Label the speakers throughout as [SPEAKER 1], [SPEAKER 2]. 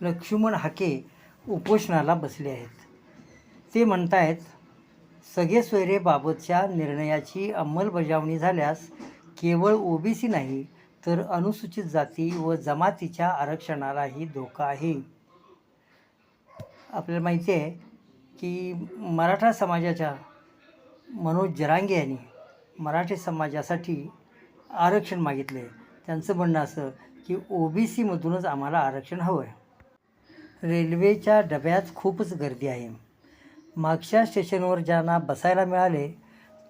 [SPEAKER 1] लक्ष्मण हाके उपोषणाला बसले आहेत. ते म्हणतायत सगळे सोयरेबाबतच्या निर्णयाची अंमलबजावणी झाल्यास केवळ ओबीसी नाही तर अनुसूचित जाती व जमातीच्या आरक्षणालाही धोका आहे. आपल्याला माहिती आहे की मराठा समाजाच्या मनोज जरांगे यांनी मराठी समाजासाठी आरक्षण मागितले त्यांचं म्हणणं असं की ओबीसीमधूनच आम्हाला आरक्षण हवं आहे रेल्वेच्या डब्यात खूपच गर्दी आहे. मागच्या स्टेशनवर ज्यांना बसायला मिळाले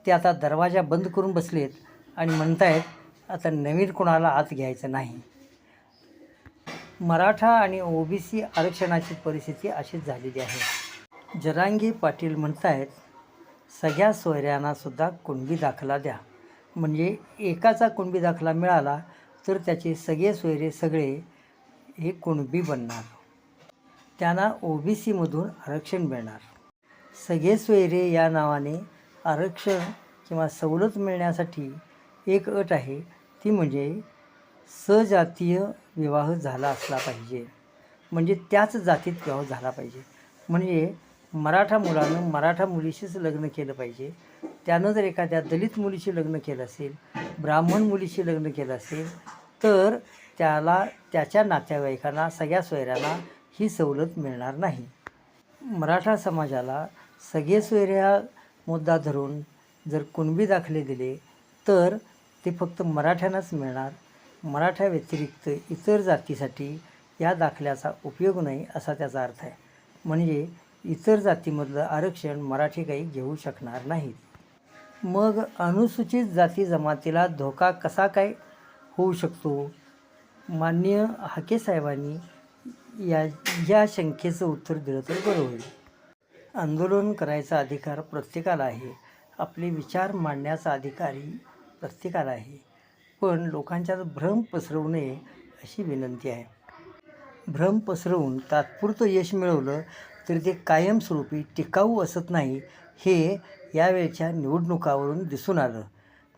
[SPEAKER 1] ते आता दरवाजा बंद करून बसलेत आणि म्हणतायत आता नवीन कोणाला आत घ्यायचं नाही. मराठा आणि ओबीसी आरक्षणाची परिस्थिती अशीच झालेली आहे. जरांगी पाटील म्हणतायत सगळ्या सोयऱ्यांनासुद्धा कुणबी दाखला द्या. म्हणजे एकाचा कुणबी दाखला मिळाला तर त्याचे सगळे सोयरे सगळे हे कुणबी बनणार. त्यांना ओबीसीमधून आरक्षण मिळणार. सगळे सोयरे या नावाने आरक्षण किंवा सवलत मिळण्यासाठी एक अट आहे ती म्हणजे सजातीय विवाह झाला असला पाहिजे. म्हणजे त्याच जातीत विवाह झाला पाहिजे. म्हणजे मराठा मुलानं मराठा मुलीशीच लग्न केलं पाहिजे. त्यानं जर एखाद्या दलित मुलीशी लग्न केलं असेल ब्राह्मण मुलीशी लग्न केलं असेल तर त्याला त्याच्या नातेवाईकांना सगळ्या सोयऱ्यांना ही सवलत मिळणार नाही. मराठा समाजाला सगळे सोयरे हा मुद्दा धरून जर कुणबी दाखले दिले तर ते फक्त मराठ्यांनाच मिळणार. मराठा व्यतिरिक्त इतर जातीसाठी या दाखल्याचा उपयोग नाही असा त्याचा अर्थ आहे. म्हणजे इतर जातीमधलं आरक्षण मराठी काही घेऊ शकणार नाहीत. मग अनुसूचित जाती जमातीला धोका कसा काय होऊ शकतो? मान्य हाके साहेबांनी या या शंकेचं उत्तर दिलं तर बरं होईल. आंदोलन करायचा अधिकार प्रत्येकाला आहे. आपले विचार मांडण्याचा अधिकारही प्रत्येकाला आहे. पण लोकांच्यात भ्रम पसरवू नये अशी विनंती आहे. भ्रम पसरवून तात्पुरतं यश मिळवलं तरी ते कायमस्वरूपी टिकाऊ असत नाही हे यावेळच्या निवडणुकावरून दिसून आलं.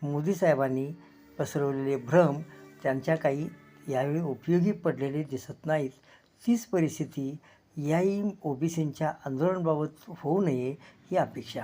[SPEAKER 1] मोदी साहेबांनी पसरवलेले भ्रम त्यांच्या काही यावेळी उपयोगी पडलेले दिसत नाहीत तीच परिस्थिती याही ओबीसींच्या आंदोलनाबाबत होऊ नये ही अपेक्षा.